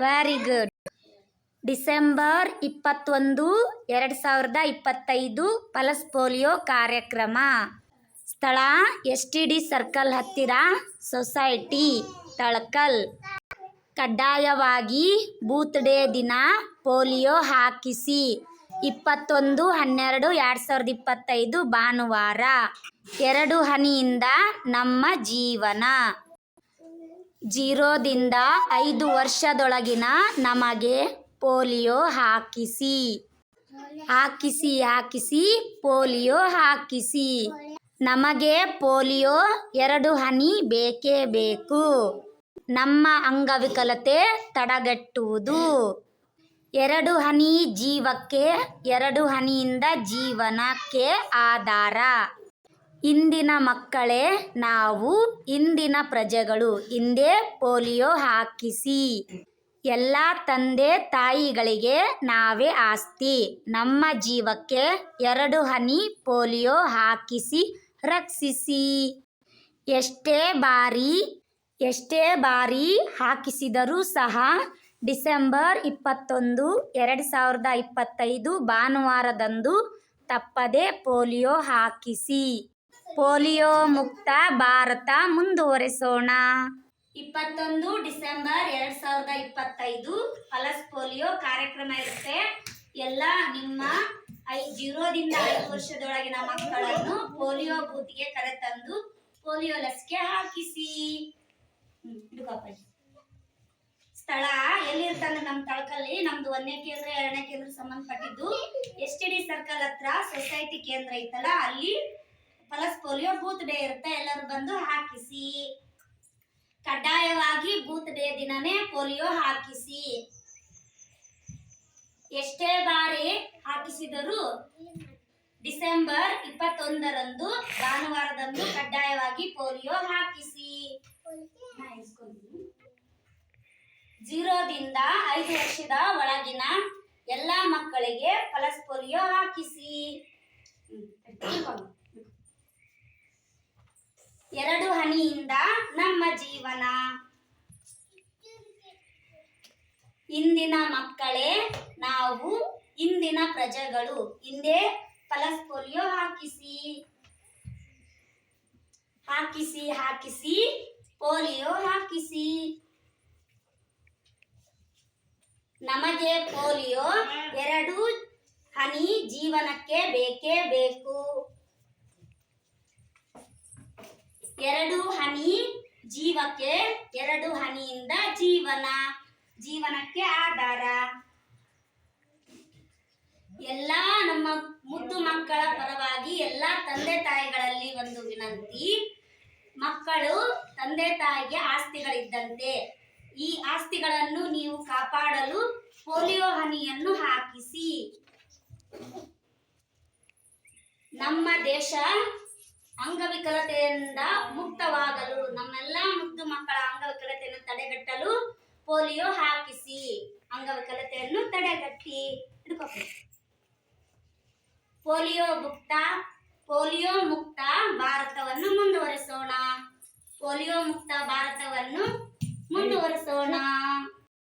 Very good December ಇಪ್ಪತ್ತೊಂದು, ಎರಡು ಸಾವಿರದ ಇಪ್ಪತ್ತೈದು ಪಲಸ್ ಪೋಲಿಯೋ ಕಾರ್ಯಕ್ರಮ. ಸ್ಥಳ ಎಸ್ ಟಿ ಡಿ ಸರ್ಕಲ್ ಹತ್ತಿರ, ಸೊಸೈಟಿ ತಳಕಲ್. ಕಡ್ಡಾಯವಾಗಿ ಬೂತ್ ಡೇ ದಿನ ಪೋಲಿಯೋ ಹಾಕಿಸಿ. ಇಪ್ಪತ್ತೊಂದು, ಹನ್ನೆರಡು, ಎರಡು ಸಾವಿರದ ಇಪ್ಪತ್ತೈದು ಭಾನುವಾರ. ಎರಡು ಹನಿಯಿಂದ ನಮ್ಮ ಜೀವನ. ಜೀರೋದಿಂದ ಐದು ವರ್ಷದೊಳಗಿನ ನಮಗೆ ಪೋಲಿಯೋ ಹಾಕಿಸಿ. ಹಾಕಿಸಿ ಹಾಕಿಸಿ, ಪೋಲಿಯೋ ಹಾಕಿಸಿ. ನಮಗೆ ಪೋಲಿಯೋ ಎರಡು ಹನಿ ಬೇಕೇ ಬೇಕು. ನಮ್ಮ ಅಂಗವಿಕಲತೆ ತಡೆಗಟ್ಟುವುದು. ಎರಡು ಹನಿ ಜೀವಕ್ಕೆ, ಎರಡು ಹನಿಯಿಂದ ಜೀವನಕ್ಕೆ ಆಧಾರ. ಇಂದಿನ ಮಕ್ಕಳೇ, ನಾವು ಇಂದಿನ ಪ್ರಜೆಗಳು ಹಿಂದೆ ಪೋಲಿಯೋ ಹಾಕಿಸಿ. ಎಲ್ಲ ತಂದೆ ತಾಯಿಗಳಿಗೆ ನಾವೇ ಆಸ್ತಿ. ನಮ್ಮ ಜೀವಕ್ಕೆ ಎರಡು ಹನಿ ಪೋಲಿಯೋ ಹಾಕಿಸಿ, ರಕ್ಷಿಸಿ. ಎಷ್ಟೇ ಬಾರಿ ಎಷ್ಟೇ ಬಾರಿ ಹಾಕಿಸಿದರೂ ಸಹ, ಡಿಸೆಂಬರ್ ಇಪ್ಪತ್ತೊಂದು, ಎರಡು ಸಾವಿರದ ಇಪ್ಪತ್ತೈದು ಭಾನುವಾರದಂದು ತಪ್ಪದೆ ಪೋಲಿಯೋ ಹಾಕಿಸಿ. ಪೋಲಿಯೋ ಮುಕ್ತ ಭಾರತ ಮುಂದುವರೆಸೋಣ. ಇಪ್ಪತ್ತೊಂದು ಡಿಸೆಂಬರ್ ಎರಡ್ ಸಾವಿರದ ಇಪ್ಪತ್ತೈದು ಪಲಸ್ ಪೋಲಿಯೋ ಕಾರ್ಯಕ್ರಮ ಇರುತ್ತೆ. ಎಲ್ಲ ನಿಮ್ಮ ಐ ಜೀರೋದಿಂದ ಐದು ವರ್ಷದೊಳಗಿನ ಮಕ್ಕಳನ್ನು ಪೋಲಿಯೋ ಬೂತ್ಗೆ ಕರೆತಂದು ಪೋಲಿಯೋ ಲಸಿಕೆ ಹಾಕಿಸಿ. ಸ್ಥಳ ಎಲ್ಲಿರ್ತಾನೆ ನಮ್ಮ ತಳಕಲ್ಲಿ? ನಮ್ದು ಒಂದನೇ ಕೇಂದ್ರ, ಎರಡನೇ ಕೇಂದ್ರ ಸಂಬಂಧಪಟ್ಟಿದ್ದು ಎಸ್ ಟಿ ಡಿ ಸರ್ಕಲ್ ಹತ್ರ, ಸೊಸೈಟಿ ಕೇಂದ್ರ ಐತಲ್ಲ, ಅಲ್ಲಿ ಪಲಸ್ ಪೋಲಿಯೋ ಬೂತ್ ಡೇ ಇರುತ್ತೆ ಎಲ್ಲರೂ ಬಂದು ಹಾಕಿಸಿ ಕಡ್ಡಾಯವಾಗಿ ಬೂತ್ ಡೇ ದಿನನೇ ಪೋಲಿಯೋ ಹಾಕಿಸಿ ಎಷ್ಟೇ ಬಾರಿ ಹಾಕಿಸಿದರೂ ಡಿಸೆಂಬರ್ ಇಪ್ಪತ್ತೊಂದರಂದು ಭಾನುವಾರದಂದು ಕಡ್ಡಾಯವಾಗಿ ಪೋಲಿಯೋ ಹಾಕಿಸಿ. ಜೀರೋದಿಂದ ಐದು ವರ್ಷದ ಒಳಗಿನ ಎಲ್ಲ ಮಕ್ಕಳಿಗೆ ಪಲಸ್ ಪೋಲಿಯೋ ಹಾಕಿಸಿ. ಎರಡು ಹನಿಯಿಂದ ನಮ್ಮ ಜೀವನ. ಇಂದಿನ ಮಕ್ಕಳೇ, ನಾವು ಇಂದಿನ ಪ್ರಜೆಗಳು. ಹಿಂದೆ ಪಲಸ್ ಪೋಲಿಯೋ ಹಾಕಿಸಿ. ಹಾಕಿಸಿ ಹಾಕಿಸಿ, ಪೋಲಿಯೋ ಹಾಕಿಸಿ. ನಮಗೆ ಪೋಲಿಯೋ ಎರಡು ಹನಿ ಜೀವನಕ್ಕೆ ಬೇಕೇ ಬೇಕು. ಎರಡು ಹನಿ ಜೀವಕ್ಕೆ, ಎರಡು ಹನಿಯಿಂದ ಜೀವನ, ಜೀವನಕ್ಕೆ ಆಧಾರ. ಎಲ್ಲ ನಮ್ಮ ಮುದ್ದು ಮಕ್ಕಳ ಪರವಾಗಿ ಎಲ್ಲ ತಂದೆ ತಾಯಿಗಳಲ್ಲಿ ಒಂದು ವಿನಂತಿ. ಮಕ್ಕಳು ತಂದೆ ತಾಯಿಗೆ ಆಸ್ತಿಗಳಿದ್ದಂತೆ. ಈ ಆಸ್ತಿಗಳನ್ನು ನೀವು ಕಾಪಾಡಲು ಪೋಲಿಯೋ ಹನಿಯನ್ನು ಹಾಕಿಸಿ. ನಮ್ಮ ದೇಶ ಅಂಗವಿಕಲತೆಯಿಂದ ಮುಕ್ತವಾಗಲು ನಮ್ಮೆಲ್ಲ ಮುದ್ದು ಮಕ್ಕಳ ಅಂಗವಿಕಲತೆಯನ್ನು ತಡೆಗಟ್ಟಲು ಪೋಲಿಯೋ ಹಾಕಿಸಿ ಅಂಗವಿಕಲತೆಯನ್ನು ತಡೆಗಟ್ಟಿ. ಪೋಲಿಯೋ ಮುಕ್ತ ಪೋಲಿಯೋ ಮುಕ್ತ